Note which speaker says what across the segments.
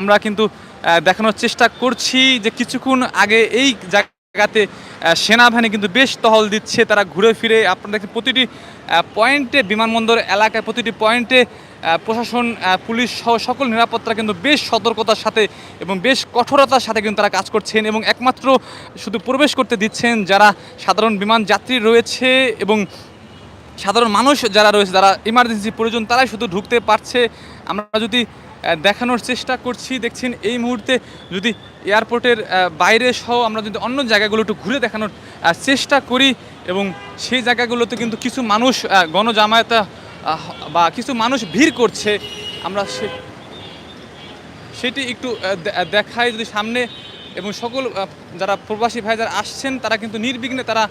Speaker 1: আমরা কিন্তু দেখানোর চেষ্টা করছি যে কিছুক্ষণ আগে এই জায়গাতে সেনাবাহিনী কিন্তু বেশ টহল দিচ্ছে, তারা ঘুরে ফিরে আপনারা দেখেন প্রতিটি পয়েন্টে, বিমানবন্দর এলাকায় প্রতিটি পয়েন্টে প্রশাসন পুলিশ সহ সকল নিরাপত্তা কিন্তু বেশ সতর্কতার সাথে এবং বেশ কঠোরতার সাথে কিন্তু তারা কাজ করছেন এবং একমাত্র শুধু প্রবেশ করতে দিচ্ছেন যারা সাধারণ বিমান যাত্রী রয়েছে এবং সাধারণ মানুষ যারা রয়েছে, যারা ইমার্জেন্সি প্রয়োজন, তারাই শুধু ঢুকতে পারছে। আমরা যদি দেখানোর চেষ্টা করছি। দেখছেন, এই মুহূর্তে যদি এয়ারপোর্টের বাইরে সহ আমরা যদি অন্য জায়গাগুলো একটু ঘুরে দেখানোর চেষ্টা করি এবং সেই জায়গাগুলোতে কিন্তু কিছু মানুষ গণজামায়াত বা কিছু মানুষ ভিড় করছে, আমরা সে, সেটি একটু দেখাই যদি সামনে এবং সকল যারা প্রবাসী ভাই যারা আসছেন, তারা কিন্তু নির্বিঘ্নে তারা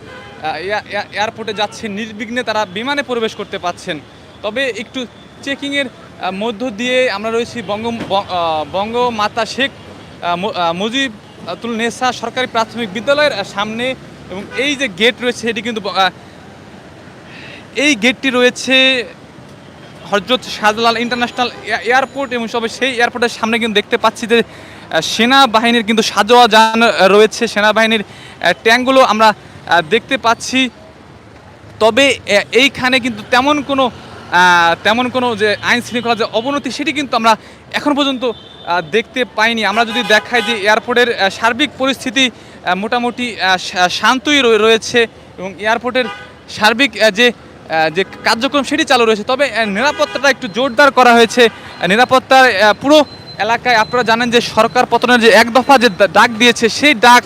Speaker 1: এয়ারপোর্টে যাচ্ছেন, নির্বিঘ্নে তারা বিমানে প্রবেশ করতে পাচ্ছেন তবে একটু চেকিংয়ের মধ্য দিয়ে আমরা রয়েছি বঙ্গ বঙ্গমাতা শেখ আহ, ম- আহ, মুজিবুল নেসা সরকারি প্রাথমিক বিদ্যালয়ের সামনে এবং এই যে গেট রয়েছে এটি কিন্তু এই গেটটি রয়েছে হজরত শাহজালাল ইন্টারন্যাশনাল এয়ারপোর্ট এবং সবে সেই এয়ারপোর্টের সামনে কিন্তু দেখতে পাচ্ছি যে সেনাবাহিনীর কিন্তু সাজোয়া যান রয়েছে। সেনাবাহিনীর ট্যাঙ্কগুলো আমরা দেখতে পাচ্ছি। তবে এইখানে কিন্তু তেমন কোনো তেমন কোনো যে আইন শৃঙ্খলা যে অবনতি সেটি কিন্তু আমরা এখন পর্যন্ত দেখতে পাইনি। আমরা যদি দেখাই যে এয়ারপোর্টের সার্বিক পরিস্থিতি মোটামুটি শান্তই রয়ে- রয়েছে এবং এয়ারপোর্টের সার্বিক যে যে কার্যক্রম সেটি চালু রয়েছে। তবে নিরাপত্তাটা একটু জোরদার করা হয়েছে। নিরাপত্তার পুরো এলাকায় আপনারা জানেন যে সরকার পতনের যে এক দফা যে ডাক দিয়েছে, সেই ডাক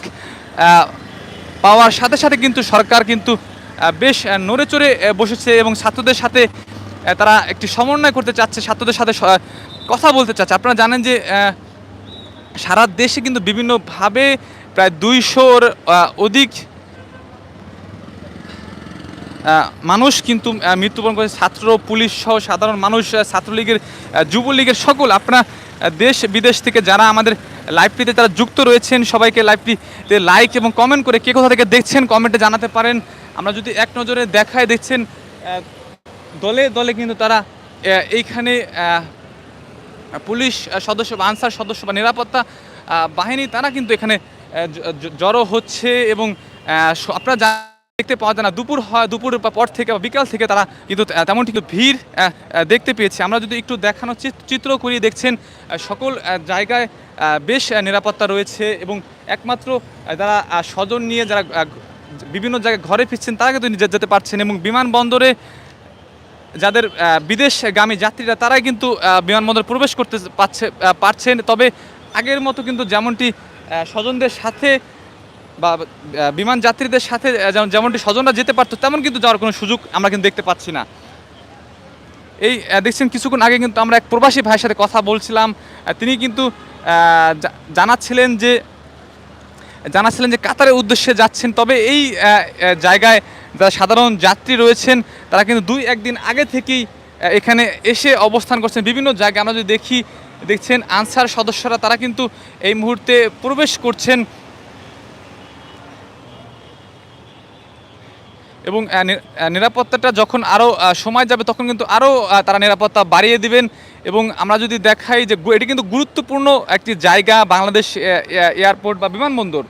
Speaker 1: পাওয়ার সাথে সাথে কিন্তু সরকার কিন্তু বেশ নড়ে চড়ে বসেছে এবং ছাত্রদের সাথে তারা একটি সমন্বয় করতে চাচ্ছে, ছাত্রদের সাথে কথা বলতে চাচ্ছে। আপনারা জানেন যে সারা দেশে কিন্তু বিভিন্নভাবে প্রায় দুইশোর অধিক মানুষ কিন্তু মৃত্যুবরণ করেছে। ছাত্র, পুলিশ সহ সাধারণ মানুষ ছাত্রলীগের যুবলীগের সকল। আপনারা দেশ বিদেশ থেকে যারা আমাদের লাইভটিতে তারা যুক্ত রয়েছেন, সবাইকে লাইভটিতে লাইক এবং কমেন্ট করে কে কোথা থেকে দেখছেন কমেন্টে জানাতে পারেন। আমরা যদি এক নজরে দেখায় দেখছেন দলে দলে কিন্তু তারা এইখানে পুলিশ সদস্য বা আনসার সদস্য বা নিরাপত্তা বাহিনী, তারা কিন্তু এখানে জড়ো হচ্ছে এবং আপনারা যা- দেখতে পাওয়া যায় না, দুপুর হয় দুপুর পর থেকে বা বিকাল থেকে তারা কিন্তু তেমন কিন্তু ভিড় দেখতে পেয়েছে। আমরা যদি একটু দেখানোর চিত- চিত্র করি, দেখছেন সকল জায়গায় বেশ নিরাপত্তা রয়েছে এবং একমাত্র যারা স্বজন নিয়ে যারা বিভিন্ন জায়গায় ঘরে ফিরছেন, তারা কিন্তু যেতে পারছেন এবং বিমানবন্দরে যাদের বিদেশগামী যাত্রীরা, তারাই কিন্তু বিমানবন্দরে প্রবেশ করতে পারছে পারছেন। তবে আগের মতো কিন্তু যেমনটি স্বজনদের সাথে বা বিমান যাত্রীদের সাথে যেমন- যেমনটি স্বজনরা যেতে পারতো, তেমন কিন্তু যাওয়ার কোনো সুযোগ আমরা কিন্তু দেখতে পাচ্ছি না। এই দেখছেন, কিছুক্ষণ আগে কিন্তু আমরা এক প্রবাসী ভাইয়ের সাথে কথা বলছিলাম। তিনি কিন্তু জানাচ্ছিলেন যে জানাচ্ছিলেন যে কাতারের উদ্দেশ্যে যাচ্ছেন। তবে এই জায়গায় যারা সাধারণ যাত্রী রয়েছেন, তারা কিন্তু দুই, একদিন আগে থেকেই এখানে এসে অবস্থান করছেন। বিভিন্ন জায়গায় আমরা যদি দেখি, দেখছেন আনসার সদস্যরা, তারা কিন্তু এই মুহূর্তে প্রবেশ করছেন। এবং নিরাপত্তাটা যখন আরও সময় যাবে, তখন কিন্তু আরও তারা নিরাপত্তা বাড়িয়ে দিবেন। এবং আমরা যদি দেখাই যে এটি কিন্তু গুরুত্বপূর্ণ একটি জায়গা, বাংলাদেশ এয়ারপোর্ট বা বিমানবন্দর।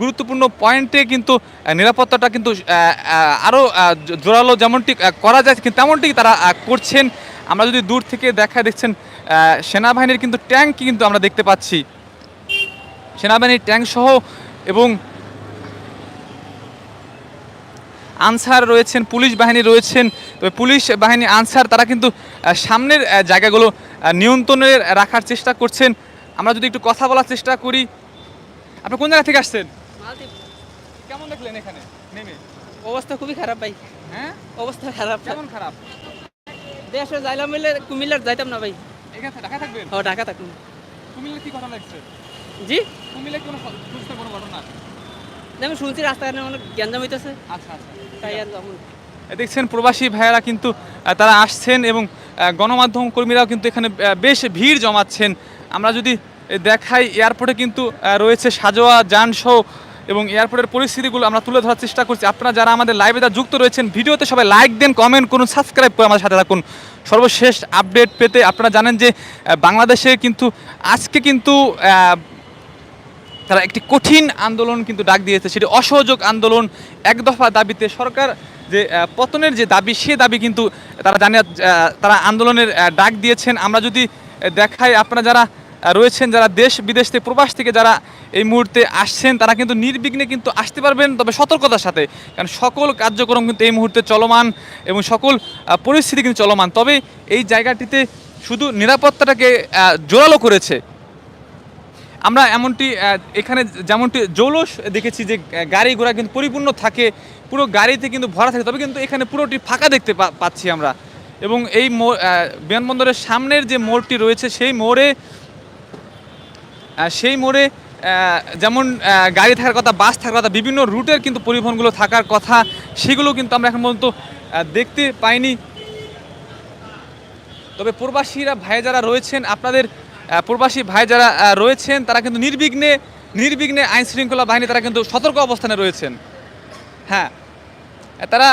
Speaker 1: গুরুত্বপূর্ণ পয়েন্টে কিন্তু নিরাপত্তাটা কিন্তু আরও জোরালো যেমনটি করা যায় তেমনটি তারা করছেন। আমরা যদি দূর থেকে দেখা দেখছেন সেনাবাহিনীর কিন্তু ট্যাঙ্ক কিন্তু আমরা দেখতে পাচ্ছি। সেনাবাহিনীর ট্যাঙ্ক সহ এবং আনসার রয়েছেন, পুলিশ বাহিনী রয়েছেন। তবে পুলিশ বাহিনী, আনসার তারা কিন্তু সামনের জায়গাগুলো নিয়ন্ত্রণে রাখার চেষ্টা করছেন। আমরা যদি একটু কথা বলার চেষ্টা করি, আপনি কোন জায়গা থেকে আসছেন?
Speaker 2: মালদ্বীপ।
Speaker 1: কেমন দেখলেন এখানে? নেমে?
Speaker 2: অবস্থা খুবই খারাপ ভাই।
Speaker 1: হ্যাঁ?
Speaker 2: অবস্থা খারাপ।
Speaker 1: কেমন খারাপ?
Speaker 2: দেশে যাইলাম মিলে কুমিল্লার যাইতাম না ভাই।
Speaker 1: এখানে ঢাকা থাকবেন?
Speaker 2: ও ঢাকা থাকুন
Speaker 1: কুমিল্লা কি ঘটনা লাগছে
Speaker 2: জি?
Speaker 1: কুমিল্লা কোনো কোনো ঘটনা?
Speaker 2: আমি শুনছি রাস্তাঘাটে অনেক গ্যাঞ্জাম হইতেছে।
Speaker 1: আচ্ছা আচ্ছা।
Speaker 2: তাই আর
Speaker 1: দেখছেন প্রবাসী ভাইয়েরা কিন্তু তারা আসছেন এবং গণমাধ্যম কর্মীরাও কিন্তু এখানে বেশ ভিড় জমাচ্ছেন। আমরা যদি দেখাই এয়ারপোর্টে কিন্তু রয়েছে সাজোয়া যান সহ এবং এয়ারপোর্টের পরিস্থিতিগুলো আমরা তুলে ধরার চেষ্টা করছি। আপনারা যারা আমাদের লাইভে যা যুক্ত রয়েছেন ভিডিওতে সবাই লাইক দেন কমেন্ট করুন সাবস্ক্রাইব করে আমাদের সাথে থাকুন। সর্বশেষ আপডেট পেতে আপনারা জানেন যে বাংলাদেশে কিন্তু আজকে কিন্তু তারা একটি কঠিন আন্দোলন কিন্তু ডাক দিয়েছে। সেটি অসহযোগ আন্দোলন এক দফা দাবিতে সরকার যে পতনের যে দাবি সে দাবি কিন্তু তারা আহ, তারা আন্দোলনের ডাক দিয়েছেন। আমরা যদি দেখাই আপনারা যারা রয়েছেন যারা দেশ বিদেশ থেকে প্রবাস থেকে যারা এই মুহূর্তে আসছেন, তারা কিন্তু নির্বিঘ্নে কিন্তু আসতে পারবেন, তবে সতর্কতার সাথে। কারণ সকল কার্যক্রম কিন্তু এই মুহূর্তে চলমান এবং সকল পরিস্থিতি কিন্তু চলমান। তবে এই জায়গাটিতে শুধু নিরাপত্তাটাকে জোরালো করেছে। আমরা এমনটি এখানে যেমনটি জৌলস দেখেছি যে গাড়ি ঘোড়া কিন্তু পরিপূর্ণ থাকে, পুরো গাড়িতে কিন্তু ভরা থাকে, তবে কিন্তু এখানে পুরোটি ফাঁকা দেখতে পাচ্ছি আমরা। এবং এই বিমানবন্দরের সামনের যে মোড়টি রয়েছে, সেই মোড়ে সেই মোড়ে যেমন গাড়ি থাকার কথা, বাস থাকার কথা, বিভিন্ন রুটের কিন্তু পরিবহনগুলো থাকার কথা, সেগুলো কিন্তু আমরা এখন পর্যন্ত দেখতে পাইনি। তবে প্রবাসীরা, ভাই যারা রয়েছেন, আপনাদের প্রবাসী ভাই যারা রয়েছেন, তারা কিন্তু নির্বিঘ্নে নির্বিঘ্নে আইন শৃঙ্খলা বাহিনী তারা কিন্তু সতর্ক অবস্থানে রয়েছেন। হ্যাঁ তারা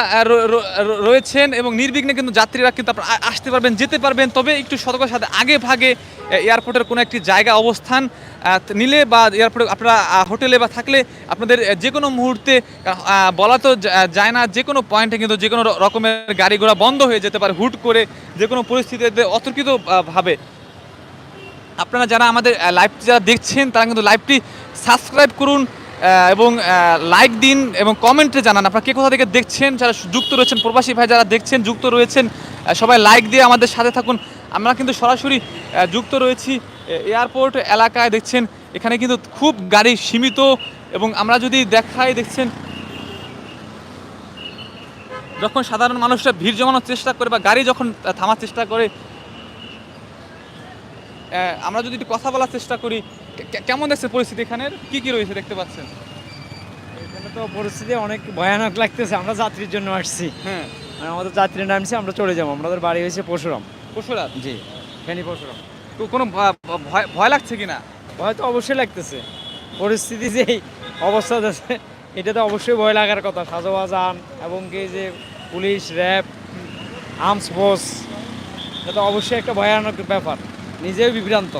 Speaker 1: রয়েছেন এবং নির্বিঘ্নে কিন্তু যাত্রীরা কিন্তু আসতে পারবেন, যেতে পারবেন। তবে একটু সতর্কের সাথে, আগে ভাগে এয়ারপোর্টের কোনো একটি জায়গা অবস্থান নিলে বা এয়ারপোর্টে আপনারা হোটেলে বা থাকলে আপনাদের যে কোনো মুহূর্তে বলা তো যায় না যে কোনো পয়েন্টে কিন্তু যে কোনো রকমের গাড়ি ঘোড়া বন্ধ হয়ে যেতে পারে হুট করে যে কোনো পরিস্থিতিতে অতর্কিত আহ, ভাবে। আপনারা যারা আমাদের লাইভটি যারা দেখছেন তারা কিন্তু লাইভটি সাবস্ক্রাইব করুন এবং লাইক দিন এবং কমেন্টে জানান আপনারা কে কোথা থেকে দেখছেন যারা যুক্ত রয়েছেন প্রবাসী ভাই যারা দেখছেন যুক্ত রয়েছেন সবাই লাইক দিয়ে আমাদের সাথে থাকুন। আমরা কিন্তু সরাসরি যুক্ত রয়েছি। এয়ারপোর্ট এলাকায় দেখছেন এখানে কিন্তু খুব গাড়ি সীমিত এবং আমরা যদি দেখাই দেখছেন যখন সাধারণ মানুষরা ভিড় জমানোর চেষ্টা করে বা গাড়ি যখন থামার চেষ্টা করে আমরা যদি একটু কথা বলার চেষ্টা করি কেমন দেখছে পরিস্থিতি এখানের? কি কি রয়েছে দেখতে পাচ্ছেন?
Speaker 3: এখানে তো পরিস্থিতি অনেক ভয়ানক লাগতেছে আমরা যাত্রীর জন্য আসছি।
Speaker 1: হ্যাঁ।
Speaker 3: আর আমাদের যাত্রী নামছে আমরা চলে যাব। আমাদের বাড়ি হয়েছে পরশুরাম।
Speaker 1: পশুরাত
Speaker 3: জি ফেনি পরশুরাম।
Speaker 1: কোনো ভয় ভয় লাগছে কিনা
Speaker 3: ভয় তো অবশ্যই লাগতেছে। পরিস্থিতি যে অবস্থা আছে এটা তো অবশ্যই ভয় লাগার কথা। সাজোয়াজান এবং কি যে পুলিশ র্যাব আর্মস ফোর্স এটা তো অবশ্যই একটা ভয়ানক ব্যাপার। নিজেও বিভ্রান্ত।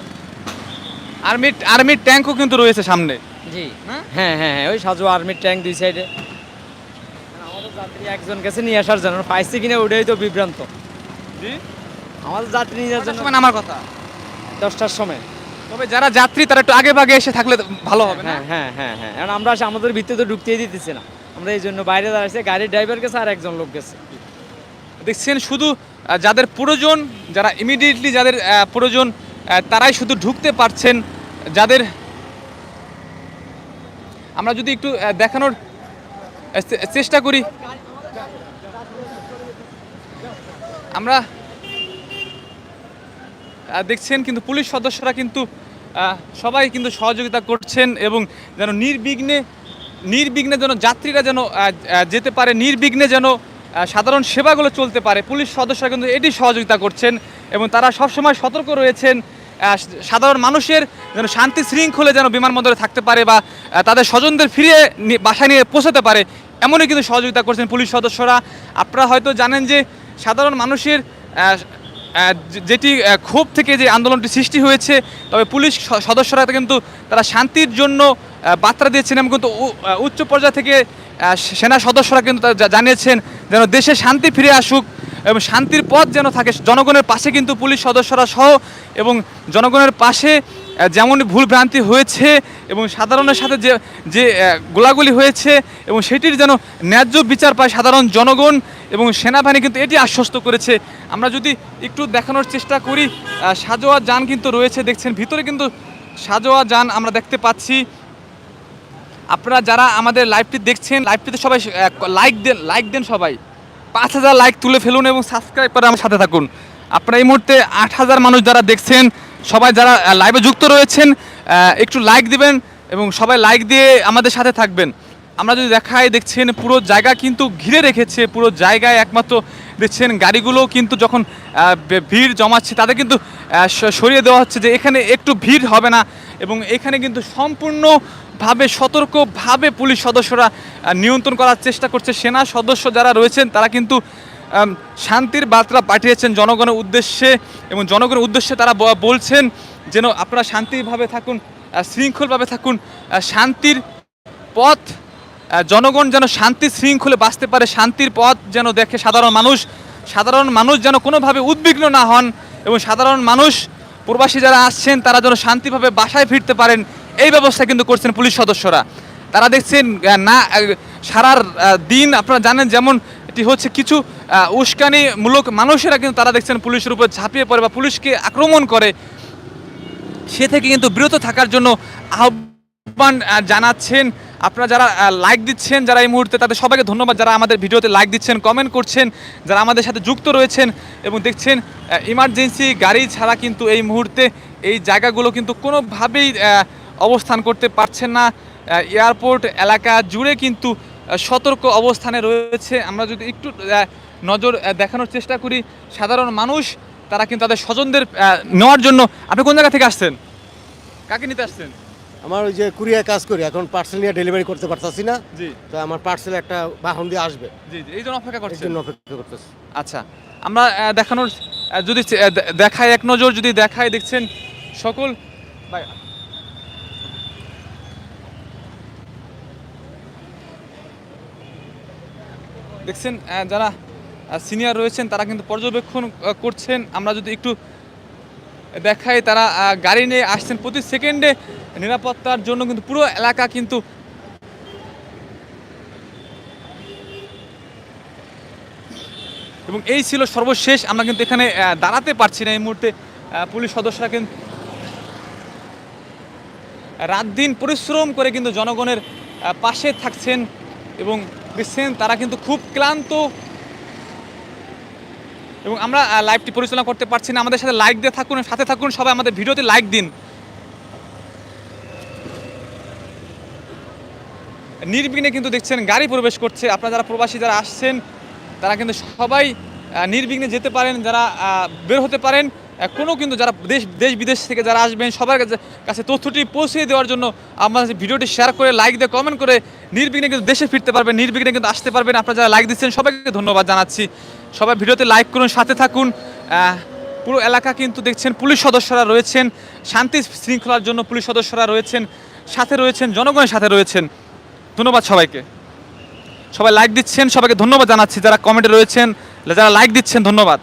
Speaker 1: আর্মির আর্মির ট্যাঙ্কও কিন্তু রয়েছে সামনে।
Speaker 3: জি।
Speaker 1: হ্যাঁ?
Speaker 3: হ্যাঁ হ্যাঁ ওই সাজু আর্মির ট্যাঙ্ক দুই সাইডে। আমাদের যাত্রী একজন কাছে নিয়ে আসার জন্য পাইছে কিনা ওটাই তো বিভ্রান্ত।
Speaker 1: জি?
Speaker 3: আমাদের যাত্রী নিয়ে যাওয়ার জন্য
Speaker 1: আমার কথা।
Speaker 3: দশটার সময়।
Speaker 1: তবে যারা যাত্রী তারা একটু আগে ভাগে এসে থাকলে ভালো হবে
Speaker 3: হ্যাঁ হ্যাঁ হ্যাঁ হ্যাঁ। এখন আমরা আমাদের ভিতরে তো ঢুকতেই দিতেছি না। আমরা এই জন্য বাইরে দাঁড়াইছি গাড়ির ড্রাইভার গেছে আর একজন লোক গেছে।
Speaker 1: দেখছেন শুধু যাদের প্রয়োজন যারা ইমিডিয়েটলি যাদের প্রয়োজন তারাই শুধু ঢুকতে পারছেন। যাদের আমরা যদি একটু দেখানোর চেষ্টা করি। আমরা দেখছেন, কিন্তু পুলিশ সদস্যরা কিন্তু সবাই কিন্তু সহযোগিতা করছেন এবং যেন নির্বিঘ্নে নির্বিঘ্নে যেন যাত্রীরা যেন যেতে পারে, নির্বিঘ্নে যেন সাধারণ সেবাগুলো চলতে পারে, পুলিশ সদস্যরা কিন্তু এটি সহযোগিতা করছেন এবং তারা সবসময় সতর্ক রয়েছেন সাধারণ মানুষের যেন শান্তি শৃঙ্খলে যেন বিমানবন্দরে থাকতে পারে বা তাদের স্বজনদের ফিরিয়ে বাসায় নিয়ে পৌঁছাতে পারে, এমনই কিন্তু সহযোগিতা করছেন পুলিশ সদস্যরা। আপনারা হয়তো জানেন যে সাধারণ মানুষের যেটি ক্ষোভ থেকে যে আন্দোলনটি সৃষ্টি হয়েছে, তবে পুলিশ সদস্যরা কিন্তু তারা শান্তির জন্য বার্তা দিয়েছেন এবং কিন্তু উচ্চ পর্যায় থেকে সেনা সদস্যরা কিন্তু জানিয়েছেন যেন দেশে শান্তি ফিরে আসুক এবং শান্তির পথ যেন থাকে, জনগণের পাশে কিন্তু পুলিশ সদস্যরা সহ এবং জনগণের পাশে যেমন ভুল ভ্রান্তি হয়েছে এবং সাধারণের সাথে যে যে গোলাগুলি হয়েছে এবং সেটির যেন ন্যায্য বিচার পায় সাধারণ জনগণ এবং সেনাবাহিনী কিন্তু এটি আশ্বস্ত করেছে। আমরা যদি একটু দেখানোর চেষ্টা করি সাজোয়া যান কিন্তু রয়েছে, দেখছেন ভিতরে কিন্তু সাজোয়া যান আমরা দেখতে পাচ্ছি। আপনারা যারা আমাদের লাইভটি দেখছেন লাইভটিতে সবাই লাইক দেন লাইক দেন সবাই। পাঁচ হাজার লাইক তুলে ফেলুন এবং সাবস্ক্রাইব করে আমার সাথে থাকুন। আপনারা এই মুহূর্তে আট হাজার মানুষ যারা দেখছেন সবাই যারা লাইভে যুক্ত রয়েছেন একটু লাইক দিবেন এবং সবাই লাইক দিয়ে আমাদের সাথে থাকবেন। আমরা যদি দেখাই, দেখছেন পুরো জায়গা কিন্তু ঘিরে রেখেছে, পুরো জায়গায় একমাত্র দেখছেন গাড়িগুলো কিন্তু যখন ভিড় জমাচ্ছে, তাদের কিন্তু সরিয়ে দেওয়া হচ্ছে যে এখানে একটু ভিড় হবে না এবং এখানে কিন্তু সম্পূর্ণভাবে সতর্কভাবে পুলিশ সদস্যরা নিয়ন্ত্রণ করার চেষ্টা করছে। সেনা সদস্য যারা রয়েছেন, তারা কিন্তু শান্তির বার্তা পাঠিয়েছেন জনগণের উদ্দেশ্যে এবং জনগণের উদ্দেশ্যে তারা বলছেন যেন আপনারা শান্তিভাবে থাকুন শৃঙ্খলভাবে থাকুন শান্তির পথ জনগণ যেন শান্তি শৃঙ্খলে বাঁচতে পারে, শান্তির পথ যেন দেখে সাধারণ মানুষ সাধারণ মানুষ যেন কোনোভাবে উদ্বিগ্ন না হন এবং সাধারণ মানুষ, প্রবাসী যারা আসছেন তারা যেন শান্তিভাবে বাসায় ফিরতে পারেন, এই ব্যবস্থা কিন্তু করছেন পুলিশ সদস্যরা। তারা দেখছেন না সারার দিন আপনারা জানেন যেমন এটি হচ্ছে কিছু উস্কানিমূলক মানুষেরা কিন্তু তারা দেখছেন পুলিশের উপর ঝাঁপিয়ে পড়ে বা পুলিশকে আক্রমণ করে। সে থেকে কিন্তু বিরত থাকার জন্য আহ্বান জানাচ্ছেন। আপনারা যারা লাইক দিচ্ছেন যারা এই মুহূর্তে, তাদের সবাইকে ধন্যবাদ। যারা আমাদের ভিডিওতে লাইক দিচ্ছেন কমেন্ট করছেন, যারা আমাদের সাথে যুক্ত রয়েছেন এবং দেখছেন ইমার্জেন্সি গাড়ি ছাড়া কিন্তু এই মুহূর্তে এই জায়গাগুলো কিন্তু কোনোভাবেই অবস্থান করতে পারছেন না। এয়ারপোর্ট এলাকা জুড়ে কিন্তু সতর্ক অবস্থানে রয়েছে। আমরা যদি একটু নজর দেখানোর চেষ্টা করি সাধারণ মানুষ তারা কিন্তু তাদের স্বজনদের নেওয়ার জন্য। আপনি কোন জায়গা থেকে আসছেন? কাকে নিতে আসছেন?
Speaker 4: আমার ওই যে কুরিয়ার কাজ করি এখন পার্সেল নিয়ে ডেলিভারি করতে পারতাছি না।
Speaker 1: জি।
Speaker 4: তো আমার পার্সেল একটা বাহন দিয়ে আসবে।
Speaker 1: জি জি এই জন্য অপেক্ষা
Speaker 4: জন্য অপেক্ষা করতেছি।
Speaker 1: আচ্ছা আমরা দেখানোর যদি চে- আহ, দে- এক নজর যদি দেখায় দেখছেন সকল ভাই, দেখছেন যারা সিনিয়র রয়েছেন, তারা কিন্তু পর্যবেক্ষণ করছেন। আমরা যদি একটু দেখাই, তারা গাড়ি নিয়ে আসছেন প্রতি সেকেন্ডে নিরাপত্তার জন্য কিন্তু পুরো এলাকা কিন্তু এবং এই ছিল সর্বশেষ। আমরা কিন্তু এখানে দাঁড়াতে পারছি না এই মুহূর্তে। পুলিশ সদস্যরা কিন্তু রাত দিন পরিশ্রম করে কিন্তু জনগণের পাশে থাকছেন এবং দেখছেন তারা কিন্তু খুব ক্লান্ত। এবং আমরা লাইভটি পরিচালনা করতে পারছি না। আমাদের সাথে লাইক দিয়ে থাকুন, সাথে থাকুন, সবাই আমাদের ভিডিওতে লাইক দিন। নির্বিঘ্নে কিন্তু দেখছেন, গাড়ি প্রবেশ করছে। আপনারা যারা প্রবাসী যারা আসছেন, তারা কিন্তু সবাই নির্বিঘ্নে যেতে পারেন, যারা বের হতে পারেন কোনো কিন্তু যারা দেশ দেশ বিদেশ থেকে যারা আসবেন, সবার কাছে তথ্যটি পৌঁছে দেওয়ার জন্য আমাদের ভিডিওটি শেয়ার করে লাইক দিয়ে কমেন্ট করে, নির্বিঘ্নে কিন্তু দেশে ফিরতে পারবেন, নির্বিঘ্নে কিন্তু আসতে পারবেন। আপনারা যারা লাইক দিচ্ছেন, সবাইকে ধন্যবাদ জানাচ্ছি। সবাই ভিডিওতে লাইক করুন, সাথে থাকুন। পুরো এলাকা কিন্তু দেখছেন, পুলিশ সদস্যরা রয়েছেন, শান্তি শৃঙ্খলার জন্য পুলিশ সদস্যরা রয়েছেন, সাথে রয়েছেন, জনগণের সাথে রয়েছেন। ধন্যবাদ সবাইকে। সবাই লাইক দিচ্ছেন সবাইকে ধন্যবাদ জানাচ্ছি। যারা কমেন্টে রয়েছেন যারা লাইক দিচ্ছেন ধন্যবাদ।